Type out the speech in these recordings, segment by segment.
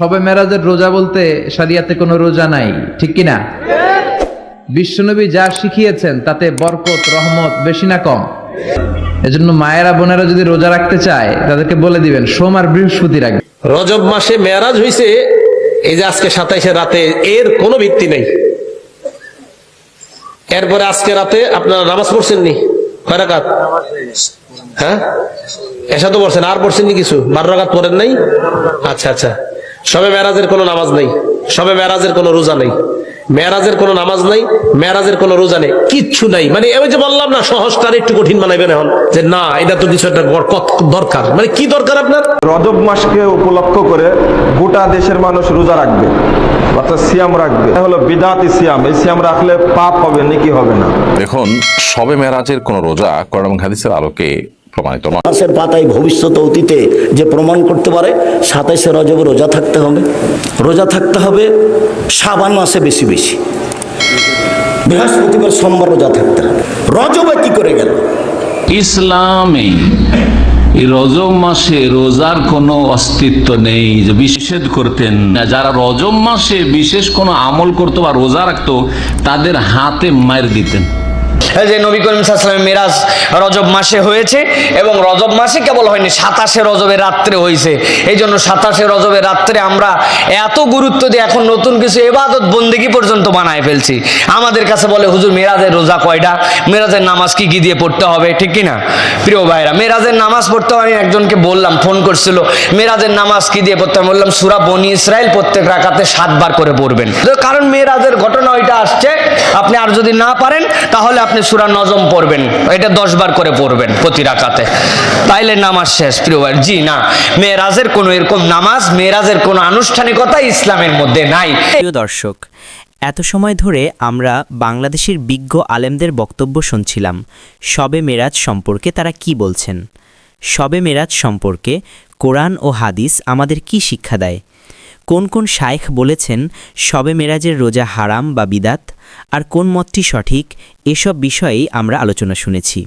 সবে মেরাজের রোজা বলতে শরিয়াতে কোনো রোজা নাই, ঠিক কি না বিশ্বনবী যা শিখিয়েছেন তাতে বরকত, রহমত বেশি না কম। এজন্য মায়েরা, বোনেরা যদি রোজা রাখতে চায়, তাদেরকে বলে দিবেন, সোম আর বৃহস্পতি রাখবে। রজব মাসে মেয়ারাজ হইছে, এই যে আজকে সাতাইশে রাতে, এর কোনো ভিত্তি নেই। এরপরে আজকে রাতে আপনারা নামাজ পড়ছেন নি? কয় হ্যাঁ? এসা তো পড়ছেন, আর পড়ছেন নি কিছু? বারো রাকাত পড়েন নাই? আচ্ছা আচ্ছা। সবে মেয়ারাজের কোনো নামাজ নেই সবে মেয়ারাজের কোনো রোজা নেই মেয়ারাজের কোনো নামাজ নাই মেয়ারাজের কোনো রোজা নেই কিচ্ছু নাই। মানে আমি যে বললাম না সহজটার একটু কঠিন বানাইবেন এখন যে না এটা তো কিছু একটা বরকত দরকার। মানে কি দরকার আপনার? রজব মাসকে উপলক্ষ করে গোটা দেশের মানুষ রোজা রাখবে অর্থাৎ সিয়াম রাখবে। হলো বিদাতি সিয়াম এই সিয়াম রাখলে পাপ হবে নাকি হবে না। দেখুন সবে মেরাজের কোন রোজা কোরআন এবং হাদিসের আলোকে প্রমাণিত নয়। পাতায় ভবিষ্যৎ অতীতে যে প্রমাণ করতে পারে সাতাইশে রজব রোজা থাকতে হবে। রোজা থাকতে হবে সাবান মাসে বেশি বেশি। বৃহস্পতিবার সোমবার রোজা থাকতে হবে। রজবে কি করে গেল? ইসলামে এই রজব মাসে রোজার কোনো অস্তিত্ব নেই যে নিষেধ করতেন না। যারা রজব মাসে বিশেষ কোনো আমল করতো বা রোজা রাখতো তাদের হাতে মার দিতেন। যে নবী করিম সাল্লামের মিরাজ রজব মাসে হয়েছে এবং রজব মাসে কেবল হয়নি, সাতাশে রজবের রাত্রে হয়েছে। এই জন্য সাতাশে রজবের রাত্রে আমরা এত গুরুত্ব দিয়ে এখন নতুন কিছু এবাদত বন্দিগি পর্যন্ত বানায় ফেলছি। আমাদের কাছে বলে, হুজুর, মেরাজের রোজা কয়টা? মেরাজের নামাজ কি কি দিয়ে পড়তে হবে? ঠিক কি না প্রিয় ভাইরা, মেরাজের নামাজ পড়তে আমি একজনকে বললাম, ফোন করছিল, মেরাজের নামাজ কি দিয়ে পড়তে বললাম, সুরা বনি ইসরায়েল প্রত্যেক রাখাতে সাতবার করে পড়বেন। কারণ মেরাজের ঘটনা ওইটা আসছে, আপনি আর যদি না পারেন, তাহলে আপনি সুরা নজম পড়বেন, এটা দশ বার করে পড়বেন প্রতি রাকাতে। তাইলে নামাজ শেষ, প্রিয় ভাই। জি, না। মেয়েরাজের কোনো এরকম নামাজ, মেয়েরাজের কোনো আনুষ্ঠানিকতা ইসলামের মধ্যে নাই। প্রিয় দর্শক, এত সময় ধরে আমরা বাংলাদেশের বিজ্ঞ আলেমদের বক্তব্য শুনছিলাম শবে মেরাজ সম্পর্কে তারা কি বলছেন? শবে মেরাজ সম্পর্কে কোরআন ও হাদিস আমাদের কি শিক্ষা দেয়? কোন কোন শায়েখ বলেছেন শবে মেরাজের রোজা হারাম বা বিদাত? আর কোন মতটি সঠিক, এসব বিষয়েই আমরা আলোচনা শুনেছি।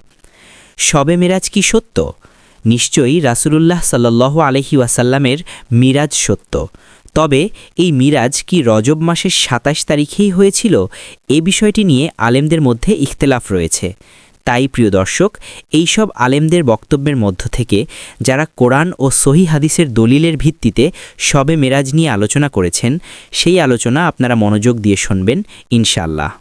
শবে মেরাজ কি সত্য? নিশ্চয়ই রাসুলুল্লাহ সাল্লাহ আলহি ওয়াসাল্লামের মিরাজ সত্য। তবে এই মিরাজ কি রজব মাসের সাতাশ তারিখেই হয়েছিল? এ বিষয়টি নিয়ে আলেমদের মধ্যে ইখতলাফ রয়েছে। তাই, প্রিয় দর্শক, এইসব আলেমদের বক্তব্যের মধ্য থেকে যারা কোরআন ও সহি হাদিসের দলিলের ভিত্তিতে সবে মেরাজ নিয়ে আলোচনা করেছেন, সেই আলোচনা আপনারা মনোযোগ দিয়ে শুনবেন ইনশাল্লাহ